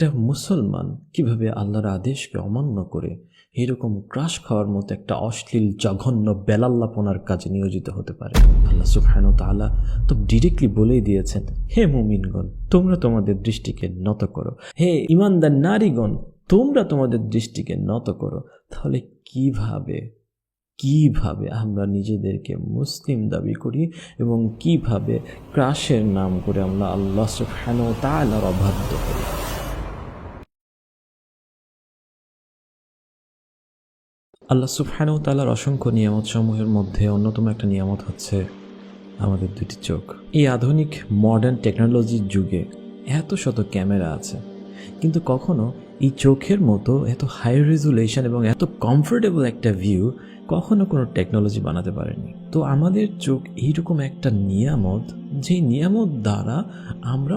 একটা মুসলমান কীভাবে আল্লাহর আদেশকে অমান্য করে এরকম ক্রাশ খাওয়ার মতো একটা অশ্লীল, জঘন্য, বেলাল্লাপনার কাজে নিয়োজিত হতে পারে? আল্লাহ সুবহান তাআলা তো ডিরেক্টলি বলেই দিয়েছেন, হে মুমিনগণ, তোমরা তোমাদের দৃষ্টিকে নত করো। হে ইমানদার নারীগণ, তোমরা তোমাদের দৃষ্টিকে নত করো। তাহলে কীভাবে কীভাবে আমরা নিজেদেরকে মুসলিম দাবি করি এবং কীভাবে ক্রাশের নাম করে আমরা আল্লাহ সুবহান তাআলার অবাধ্য করি আল্লাহ সুবহান তাআলার অসংখ্য নিয়ামত সমূহের মধ্যে অন্যতম একটা নিয়ামত হচ্ছে আমাদের দুটি চোখ। এই আধুনিক মডার্ন টেকনোলজির যুগে এত শত ক্যামেরা আছে, কিন্তু কখনো এই চোখের মতো এত হাই রেজুলেশন এবং এত কমফোর্টেবল একটা ভিউ কখনো কোনো টেকনোলজি বানাতে পারেনি। তো আমাদের চোখ এইরকম একটা নিয়ামত যে নিয়ামত দ্বারা আমরা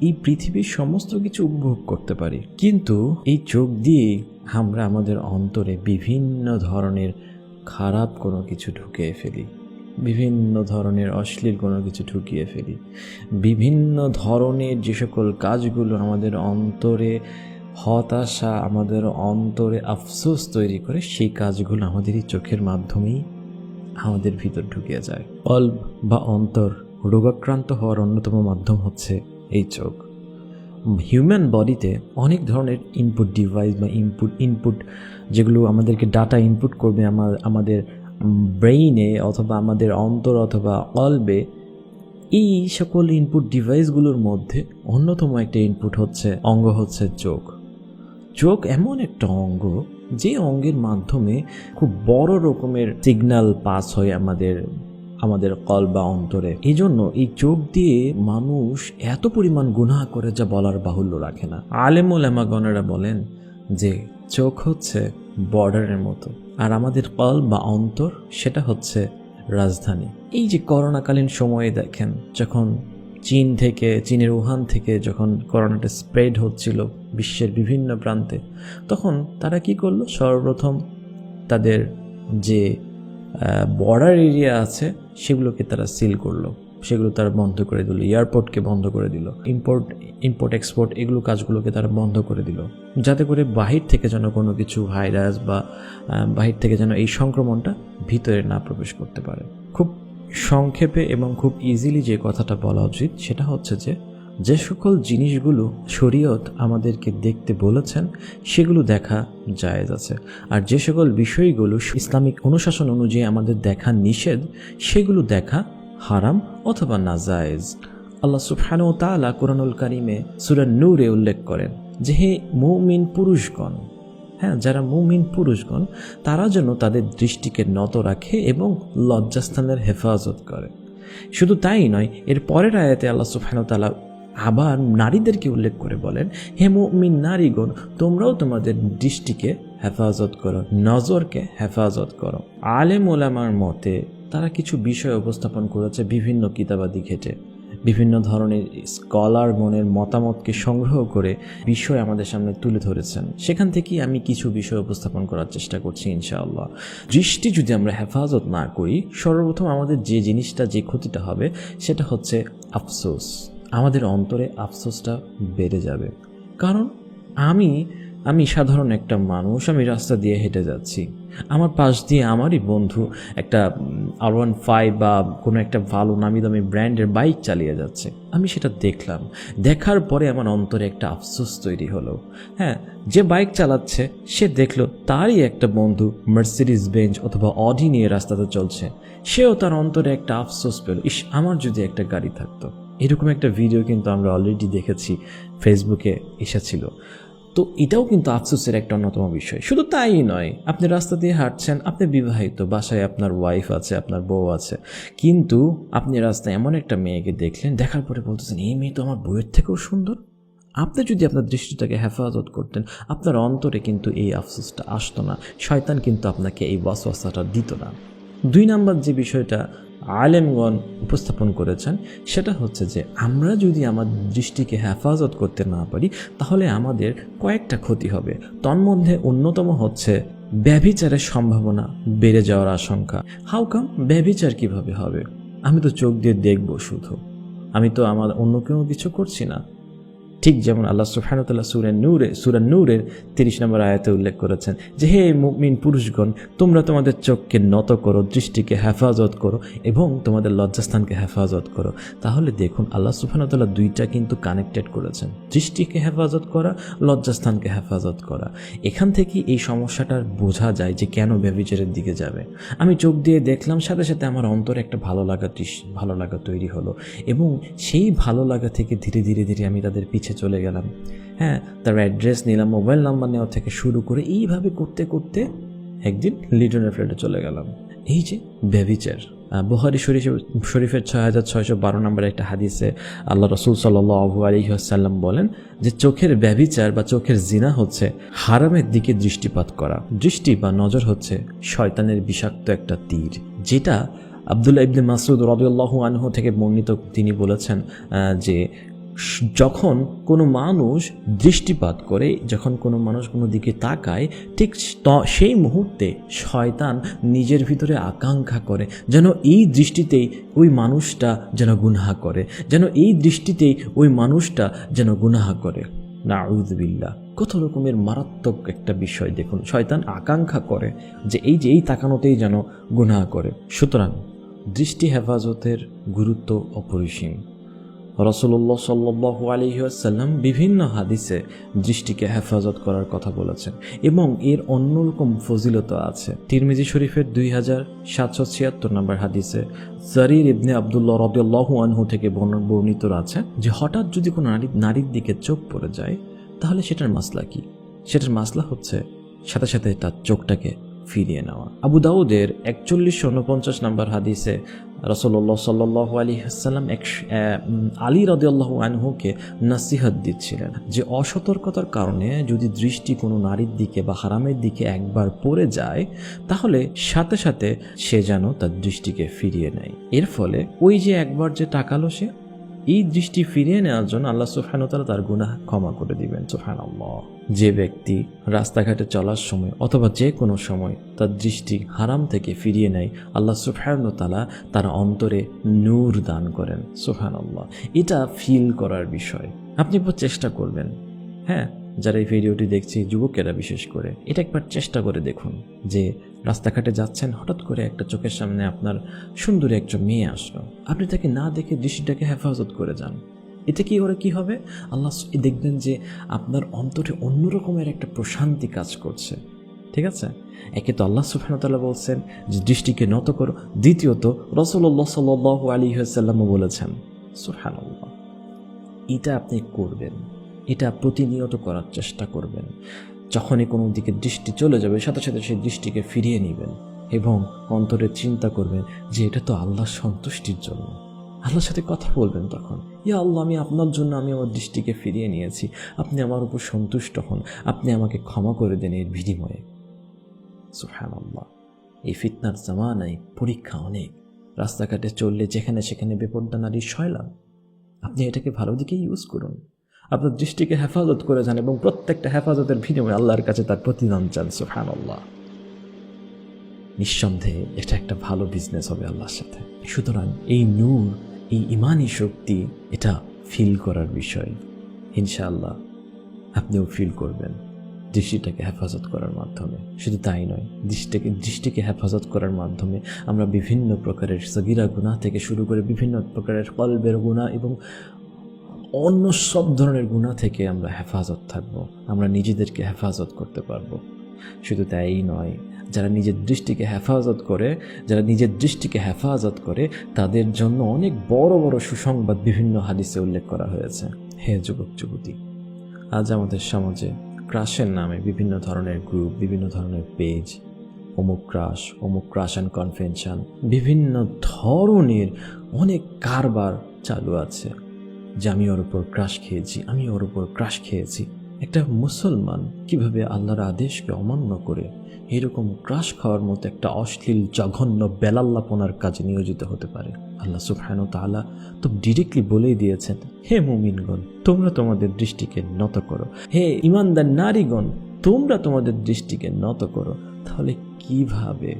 এই পৃথিবীর সমস্ত কিছু উপভোগ করতে পারি। কিন্তু এই চোখ দিয়ে আমরা আমাদের অন্তরে বিভিন্ন ধরনের খারাপ কোনো কিছু ঢুকিয়ে ফেলি। বিভিন্ন ধরনের অশ্লীল কোনো কিছু ঢুকিয়ে ফেলি। বিভিন্ন ধরনের যে সকল কাজগুলো আমাদের অন্তরে হতাশা, আমাদের অন্তরে আফসোস তৈরি করে, সেই কাজগুলো আমাদের এই চোখের মাধ্যমেই আমাদের ভিতর ঢুকিয়ে যায়। অল্প বা অন্তর রোগাক্রান্ত হওয়ার অন্যতম মাধ্যম হচ্ছে এই চোখ। হিউম্যান বডিতে অনেক ধরনের ইনপুট ডিভাইস বা ইনপুট ইনপুট যেগুলো আমাদেরকে ডাটা ইনপুট করবে আমার, আমাদের ব্রেইনে অথবা আমাদের অন্তর অথবা অলবে এই সকল ইনপুট ডিভাইসগুলোর মধ্যে অন্যতম একটা ইনপুট হচ্ছে, অঙ্গ হচ্ছে চোখ। চোখ এমন একটা অঙ্গ যে অঙ্গের মাধ্যমে খুব বড় রকমের সিগন্যাল পাস হয় আমাদের আমাদের কল বা অন্তরে। এই জন্য এই চোখ দিয়ে মানুষ এত পরিমাণ গুনাহ করে যা বলার বাহুল্য রাখে না। আলেমুল এমাগনেরা বলেন যে, চোখ হচ্ছে বর্ডারের মতো, আর আমাদের কল বা অন্তর সেটা হচ্ছে রাজধানী। এই যে করোনাকালীন সময়ে দেখেন, যখন চীন থেকে, চীনের উহান থেকে যখন করোনাটা স্প্রেড হচ্ছিল বিশ্বের বিভিন্ন প্রান্তে, তখন তারা কি করল? সর্বপ্রথম তাদের যে বর্ডার এরিয়া আছে, সেগুলোকে তারা সিল করল। সেগুলো তারা বন্ধ করে দিল এয়ারপোর্টকে বন্ধ করে দিল। ইম্পোর্ট ইম্পোর্ট এক্সপোর্ট এগুলো কাজগুলোকে তারা বন্ধ করে দিল। যাতে করে বাহির থেকে যেন কোনো কিছু ভাইরাস বা বাহির থেকে যেন এই সংক্রমণটা ভিতরে না প্রবেশ করতে পারে। খুব সংক্ষেপে এবং খুব ইজিলি যে কথাটা বলা উচিত, সেটা হচ্ছে যে যে সকল জিনিসগুলো শরীয়ত আমাদেরকে দেখতে বলেছেন, সেগুলো দেখা জায়েজ আছে। আর যে সকল বিষয়গুলো ইসলামিক অনুশাসন অনুযায়ী আমাদের দেখা নিষেধ, সেগুলো দেখা হারাম অথবা নাজায়েজ আল্লাহ সুফহান ও তালা কোরআনুল কারিমে সুরা নূরে উল্লেখ করেন যে, হে মৌমিন পুরুষগণ হ্যাঁ যারা মুমিন পুরুষগণ, তারা যেন তাদের দৃষ্টিকে নত রাখে এবং লজ্জাস্থানের হেফাজত করে। শুধু তাই নয়, এর পরের আয়াতে আল্লাহ সুফহান তালা আবার নারীদেরকে উল্লেখ করে বলেন, হে মুমিন নারীগণ, তোমরাও তোমাদের দৃষ্টিকে হেফাজত করো, নজরকে হেফাজত করো। আলেম ওলামার মতে, তারা কিছু বিষয় উপস্থাপন করেছে বিভিন্ন কিতাবাদি ঘেটে। বিভিন্ন ধরনের স্কলার মনের মতামতকে সংগ্রহ করে বিষয় আমাদের সামনে তুলে ধরেছেন। সেখান থেকেই আমি কিছু বিষয় উপস্থাপন করার চেষ্টা করছি, ইনশাআল্লাহ। দৃষ্টি যদি আমরা হেফাজত না করি, সর্বপ্রথম আমাদের যে জিনিসটা, যে ক্ষতিটা হবে, সেটা হচ্ছে আফসোস। আমাদের অন্তরে আফসোসটা বেড়ে যাবে। কারণ আমি আমি সাধারণ একটা মানুষ, আমি রাস্তা দিয়ে হেঁটে যাচ্ছি। আমার পাশ দিয়ে আমারই বন্ধু একটা আর ওয়ান ফাইভ বা কোনো একটা ভালো নামি দামি ব্র্যান্ডের বাইক চালিয়ে যাচ্ছে। আমি সেটা দেখলাম। দেখার পরে আমার অন্তরে একটা আফসোস তৈরি হলো। হ্যাঁ যে বাইক চালাচ্ছে, সে দেখল তারই একটা বন্ধু মার্সিডিস বেঞ্চ অথবা অডি নিয়ে রাস্তাতে চলছে। সেও তার অন্তরে একটা আফসোস পেল। ইস, আমার যদি একটা গাড়ি থাকতো। এরকম একটা ভিডিও কিন্তু আমরা অলরেডি দেখেছি ফেসবুকে এসেছিল তো এটাও কিন্তু আফসোসের একটা অন্যতম বিষয়। শুধু তাই নয়, আপনি রাস্তা দিয়ে হাঁটছেন, আপনি বিবাহিত, বাসায় আপনার ওয়াইফ আছে, আপনার বউ আছে, কিন্তু আপনি রাস্তায় এমন একটা মেয়েকে দেখলেন, দেখার পরে বলতেছেন, এই মেয়ে তো আমার বইয়ের থেকেও সুন্দর। আপনি যদি আপনার দৃষ্টিটাকে হেফাজত করতেন, আপনার অন্তরে কিন্তু এই আফসোসটা আসতো না। শয়তান কিন্তু আপনাকে এই ওয়াসওয়াসাটা দিত না। দুই নাম্বার যে বিষয়টা আলেমগণ উপস্থাপন করেছেন, সেটা হচ্ছে যে আমরা যদি আমার দৃষ্টিকে হেফাজত করতে না পারি, তাহলে আমাদের কয়েকটা ক্ষতি হবে। তন্মধ্যে অন্যতম হচ্ছে ব্যভিচারের সম্ভাবনা বেড়ে যাওয়ার আশঙ্কা। হাউ কাম ব্যভিচার কীভাবে হবে? আমি তো চোখ দিয়ে দেখব শুধু। আমি তো আমার অন্য কোনো কিছু করছি না। ঠিক যেমন আল্লাহ সুফানুতাল্লাহ সুরেন নূরে সুরান নূরের তিরিশ নম্বর আয়াতে উল্লেখ করেছেন যে, হে মুমিন পুরুষগণ, তোমরা তোমাদের চোখকে নত করো, দৃষ্টিকে হেফাজত করো এবং তোমাদের লজ্জাস্থানকে হেফাজত করো। তাহলে দেখুন, আল্লাহ সুফানুতাল্লাহ দুইটা কিন্তু কানেক্টেড করেছেন। দৃষ্টিকে হেফাজত করা, লজ্জাস্থানকে হেফাজত করা। এখান থেকে এই সমস্যাটার বোঝা যায় যে, কেন ব্যবিচারের দিকে যাবে। আমি চোখ দিয়ে দেখলাম, সাথে সাথে আমার অন্তরে একটা ভালো লাগা ভালো লাগা তৈরি হলো এবং সেই ভালো লাগা থেকে ধীরে ধীরে ধীরে আমি তাদের পিছে চলে গেলাম। হ্যাঁ তার অ্যাড্রেস নিলাম মোবাইল নাম্বার নেওয়া থেকে শুরু করে এইভাবে করতে করতে একদিন লিটনের ফ্ল্যাটে চলে গেলাম। এই যে ব্যবিচার বুহারি শরীফ, শরীফের ছয় হাজার ছয়শো বারো নম্বরে একটা হাদিসে আল্লাহ রসুল সাল্লু আলহিহাসাল্লাম বলেন যে চোখের ব্যবিচার বা চোখের জিনা হচ্ছে হারামের দিকে দৃষ্টিপাত করা। দৃষ্টি বা নজর হচ্ছে শয়তানের বিষাক্ত একটা তীর, যেটা আবদুল্লাহ ইবনে মাসুদ রবিউল্লাহ আনহু থেকে বর্ণিত। তিনি বলেছেন যে যখন কোনো মানুষ দৃষ্টিপাত করে, যখন কোনো মানুষ কোনো দিকে তাকায়, ঠিক সেই মুহূর্তে শয়তান নিজের ভিতরে আকাঙ্ক্ষা করে যেন এই দৃষ্টিতেই ওই মানুষটা যেন গুনাহা করে, যেন এই দৃষ্টিতেই ওই মানুষটা যেন গুনাহা করে। না উজবিল্লা কত রকমের মারাত্মক একটা বিষয় দেখুন। শয়তান আকাঙ্ক্ষা করে যে এই যে এই তাকানোতেই যেন গুনাহা করে। সুতরাং দৃষ্টি হেফাজতের গুরুত্ব অপরিসীম। রসুল্লাহ সাল্লু আলহিহাসাল্লাম বিভিন্ন হাদিসে দৃষ্টিকে হেফাজত করার কথা বলেছেন এবং এর অন্যরকম ফজিলত আছে। তিরমিজি শরীফের দুই হাজার সাতশো ছিয়াত্তর নম্বর হাদিসে জারির ইবনে আবদুল্লাহ রবিউল্লাহ আনহু থেকে বর্ণ- বর্ণিত আছে যে হঠাৎ যদি কোনো নারী, নারীর দিকে চোখ পড়ে যায়, তাহলে সেটার মাসলা কি? সেটার মাসলা হচ্ছে সাথে সাথে তার চোখটাকে ফিরিয়ে নেওয়া। আবু দাউদের একচল্লিশশো উনপঞ্চাশ নম্বর হাদিসে রসল্লাহ সাল্লাহ আলী হাসাল্লাম এক আলী রদিয়াল্লাহ আনহুকে নাসিহত দিচ্ছিলেন যে অসতর্কতার কারণে যদি দৃষ্টি কোনো নারীর দিকে বা হারামের দিকে একবার পড়ে যায়, তাহলে সাথে সাথে সে যেন তার দৃষ্টিকে ফিরিয়ে নেয়। এর ফলে ওই যে একবার যে টাকালো সে এই দৃষ্টি ফিরিয়ে নেওয়ার জন্য আল্লাহ সুফহানতালা তার গুনাহ ক্ষমা করে দিবেন সুফহান যে ব্যক্তি রাস্তাঘাটে চলার সময় অথবা যে কোনো সময় তার দৃষ্টি হারাম থেকে ফিরিয়ে নেয়, আল্লাহ সুফহানতালা তার অন্তরে নূর দান করেন সুফহান এটা ফিল করার বিষয়। আপনি চেষ্টা করবেন হ্যাঁ? যারা এই ভিডিওটি দেখছি যুবকেরা বিশেষ করে, এটা একবার চেষ্টা করে দেখুন যে রাস্তাঘাটে যাচ্ছেন, হঠাৎ করে একটা চোখের সামনে আপনার সুন্দরী একজন মেয়ে আসলো। আপনি তাকে না দেখে দৃষ্টিটাকে হেফাজত করে যান। এতে কি করে কি হবে? আল্লাহ দেখবেন যে আপনার অন্তরে অন্যরকমের একটা প্রশান্তি কাজ করছে। ঠিক আছে? একে তো আল্লাহ সুফানতাল্লাহ বলছেন যে দৃষ্টিকে নত করো। দ্বিতীয়ত রসল্লাহ সাল আলী সাল্লামও বলেছেন সুফানুল্লাহ এটা আপনি করবেন। এটা প্রতিনিয়ত করার চেষ্টা করবেন। যখনই কোনো দিকে দৃষ্টি চলে যাবে, সাথে সাথে সেই দৃষ্টিকে ফিরিয়ে নেবেন এবং অন্তরে চিন্তা করবেন যে এটা তো আল্লাহর সন্তুষ্টির জন্য। আল্লাহর সাথে কথা বলবেন তখন, ইয়া আল্লাহ, আমি আপনার জন্য, আমি আমার দৃষ্টিকে ফিরিয়ে নিয়েছি। আপনি আমার উপর সন্তুষ্ট হন। আপনি আমাকে ক্ষমা করে দেন এর বিনিময়ে। সুফহান আল্লাহ এই ফিতনার জামানায় পরীক্ষা অনেক। রাস্তাঘাটে চললে যেখানে সেখানে বেপর্দা নারীর শয়লাম আপনি এটাকে ভালো দিকে ইউজ করুন। আপনার দৃষ্টিকে হেফাজত করে যান এবং প্রত্যেকটা হেফাজতের বিনিময়ে আল্লাহর কাছে তার প্রতিদান চান সুফহান আল্লাহ নিঃসন্দেহে এটা একটা ভালো বিজনেস হবে আল্লাহর সাথে। সুতরাং এই নূর, এই ইমানি শক্তি, এটা ফিল করার বিষয়। ইনশাআল্লাহ আপনিও ফিল করবেন দৃষ্টিটাকে হেফাজত করার মাধ্যমে। শুধু তাই নয়, দৃষ্টিকে দৃষ্টিকে হেফাজত করার মাধ্যমে আমরা বিভিন্ন প্রকারের সগিরা গুণা থেকে শুরু করে বিভিন্ন প্রকারের কলবের গুণা এবং অন্য সব ধরনের গুণা থেকে আমরা হেফাজত থাকব, আমরা নিজেদেরকে হেফাজত করতে পারব। শুধু তাই নয়, যারা নিজের দৃষ্টিকে হেফাজত করে, যারা নিজের দৃষ্টিকে হেফাজত করে, তাদের জন্য অনেক বড় বড় সুসংবাদ বিভিন্ন হাদিসে উল্লেখ করা হয়েছে। হে যুবক, যুবতী, আজ আমাদের সমাজে ক্রাশের নামে বিভিন্ন ধরনের গ্রুপ, বিভিন্ন ধরনের পেজ, অমুক ক্রাশ অমুক ক্রাশ অ্যান্ড কনভেনশন, বিভিন্ন ধরনের অনেক কারবার চালু আছে। যে আমি ওর উপর ক্রাশ খেয়েছি, আমি ওর উপর ক্রাশ খেয়েছি। একটা মুসলমান কীভাবে আল্লাহর আদেশকে অমান্য করে এরকম ক্রাশ খাওয়ার মতো একটা অশ্লীল, জঘন্য, বেলাল্লাপনার কাজে নিয়োজিত হতে পারে? আল্লাহ সুবহান তাআলা তো ডিরেক্টলি বলেই দিয়েছেন, হে মুমিনগণ, তোমরা তোমাদের দৃষ্টিকে নত করো। হে ইমানদার নারীগণ, তোমরা তোমাদের দৃষ্টিকে নত করো। তাহলে কীভাবে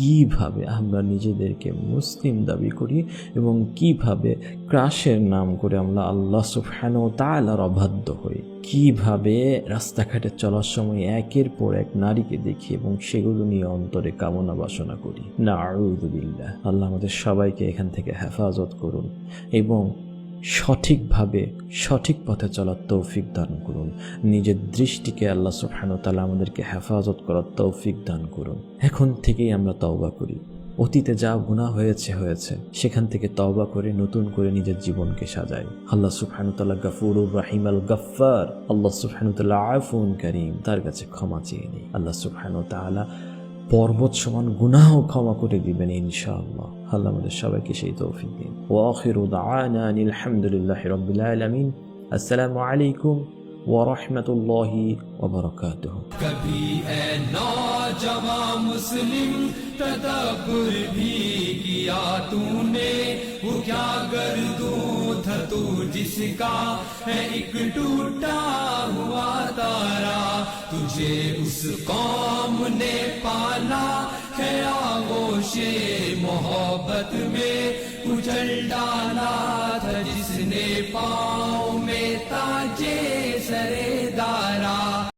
কীভাবে আমরা নিজেদেরকে মুসলিম দাবি করি এবং কীভাবে ক্রাশের নাম করে আমরা আল্লাহ সুফহানো তালার অবাধ্য হই? কীভাবে রাস্তাঘাটে চলার সময় একের পর এক নারীকে দেখি এবং সেগুলো নিয়ে অন্তরে কামনা বাসনা করি? না আল্লাহ আমাদের সবাইকে এখান থেকে হেফাজত করুন এবং সঠিকভাবে, সঠিক পথে চলার তৌফিক দান করুন। নিজের দৃষ্টিকে আল্লাহ সুবহানাহু ওয়া তাআলা আমাদেরকে হেফাজত করার তৌফিক দান করুন। এখন থেকেই আমরা তওবা করি। অতীতে যা গুনাহ হয়েছে হয়েছে। সেখান থেকে তওবা করে, নতুন করে নিজের জীবনকে সাজাই। আল্লাহ তাআলা গাফুরুর রাহিম আল গাফফার। আল্লাহ তাআলা আফুন করিম। তার কাছে ক্ষমা চেয়ে নিই। আল্লাহ সুবহানাহু ওয়া তাআলা পর্বত সমান গুনাহ ক্ষমা করে দিবেন ইনশাআল্লাহ। আল্লাহ আমাদের সবাইকে সেই তৌফিক দিন। ওয়াখির উদানা আলহামদুলিল্লাহ রবিল আলমিন। আসসালামু আলাইকুম ورحمة الله وبركاته کبھی اے نوجواں مسلم تدبر بھی کیا تو نے وہ تو جس کا ہے ایک ٹوٹا ہوا تارا، تجھے اس قوم نے پالا ہے آغوش محبت میں کچل ڈالا تھا جس نے پاؤں